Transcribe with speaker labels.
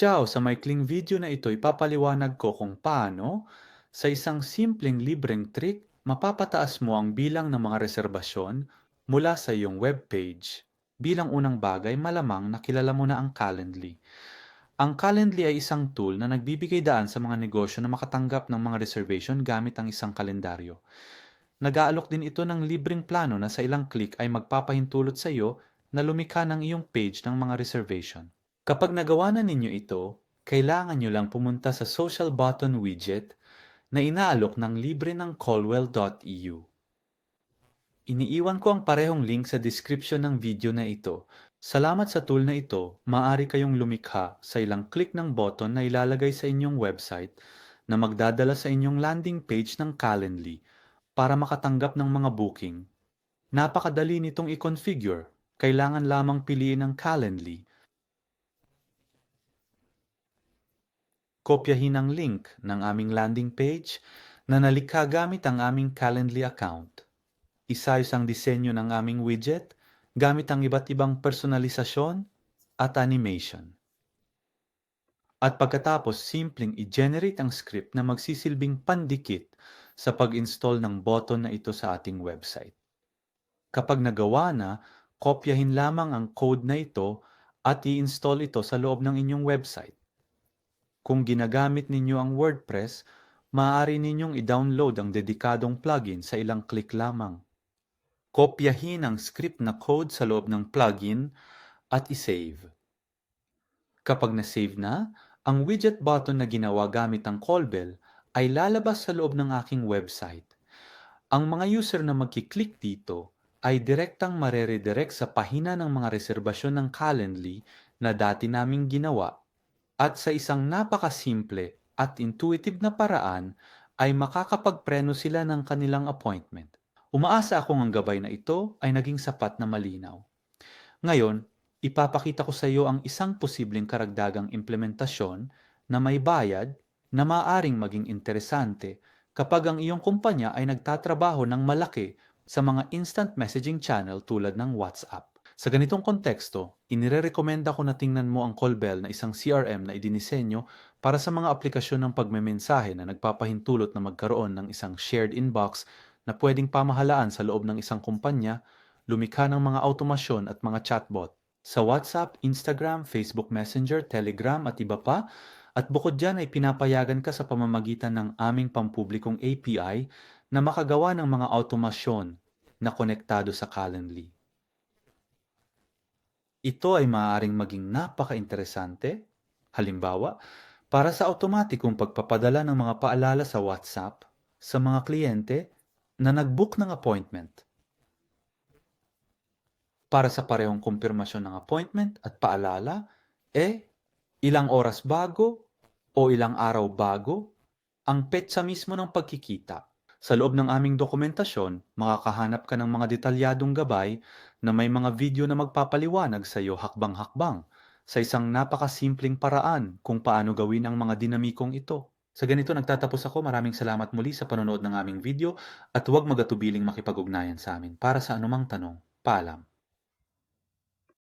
Speaker 1: Ciao! Sa maikling video na ito, ipapaliwanag ko kung paano sa isang simpleng libreng trick, mapapataas mo ang bilang ng mga reserbasyon mula sa iyong webpage. Bilang unang bagay, malamang nakilala mo na ang Calendly. Ang Calendly ay isang tool na nagbibigay daan sa mga negosyo na makatanggap ng mga reservation gamit ang isang kalendaryo. Nag-aalok din ito ng libreng plano na sa ilang click ay magpapahintulot sa iyo na lumikha ng iyong page ng mga reservation. Kapag nagawa na ninyo ito, kailangan nyo lang pumunta sa social button widget na inaalok ng libre ng colwell.eu. Iniiwan ko ang parehong link sa description ng video na ito. Salamat sa tool na ito, maaari kayong lumikha sa ilang click ng button na ilalagay sa inyong website na magdadala sa inyong landing page ng Calendly para makatanggap ng mga booking. Napakadali nitong i-configure. Kailangan lamang piliin ang Calendly kopyahin ang link ng aming landing page na nalikha gamit ang aming Calendly account. Isayos ang disenyo ng aming widget gamit ang iba't ibang personalisasyon at animation. At pagkatapos, simpleng i-generate ang script na magsisilbing pandikit sa pag-install ng button na ito sa ating website. Kapag nagawa na, kopyahin lamang ang code na ito at i-install ito sa loob ng inyong website. Kung ginagamit ninyo ang WordPress, maaari ninyong i-download ang dedikadong plugin sa ilang click lamang. Kopyahin ang script na code sa loob ng plugin at isave. Kapag na-save na, ang widget button na ginawa gamit ang callbell ay lalabas sa loob ng aking website. Ang mga user na magkiklik dito ay direktang mareredirect sa pahina ng mga reserbasyon ng Calendly na dati naming ginawa at sa isang napakasimple at intuitive na paraan ay makakapagpreno sila ng kanilang appointment. Umaasa akong ang gabay na ito ay naging sapat na malinaw. Ngayon, ipapakita ko sa iyo ang isang posibleng karagdagang implementasyon na may bayad na maaring maging interesante kapag ang iyong kumpanya ay nagtatrabaho ng malaki sa mga instant messaging channel tulad ng WhatsApp. Sa ganitong konteksto, inirerekomenda ko na tingnan mo ang Callbell na isang CRM na idinisenyo para sa mga aplikasyon ng pagmemensahe na nagpapahintulot na magkaroon ng isang shared inbox na pwedeng pamahalaan sa loob ng isang kumpanya, lumikha ng mga automasyon at mga chatbot sa WhatsApp, Instagram, Facebook Messenger, Telegram at iba pa, at bukod dyan ay pinapayagan ka sa pamamagitan ng aming pampublikong API na makagawa ng mga automasyon na konektado sa Calendly. Ito ay maaaring maging napaka-interesante. Halimbawa, para sa automatikong pagpapadala ng mga paalala sa WhatsApp sa mga kliyente na nag-book ng appointment. Para sa parehong kumpirmasyon ng appointment at paalala, eh, ilang oras bago o ilang araw bago ang petsa mismo ng pagkikita. Sa loob ng aming dokumentasyon, makakahanap ka ng mga detalyadong gabay na may mga video na magpapaliwanag sa iyo hakbang-hakbang sa isang napakasimpleng paraan kung paano gawin ang mga dinamikong ito. Sa ganito nagtatapos ako. Maraming salamat muli sa panonood ng aming video at huwag magatubiling makipag-ugnayan sa amin para sa anumang tanong. Paalam.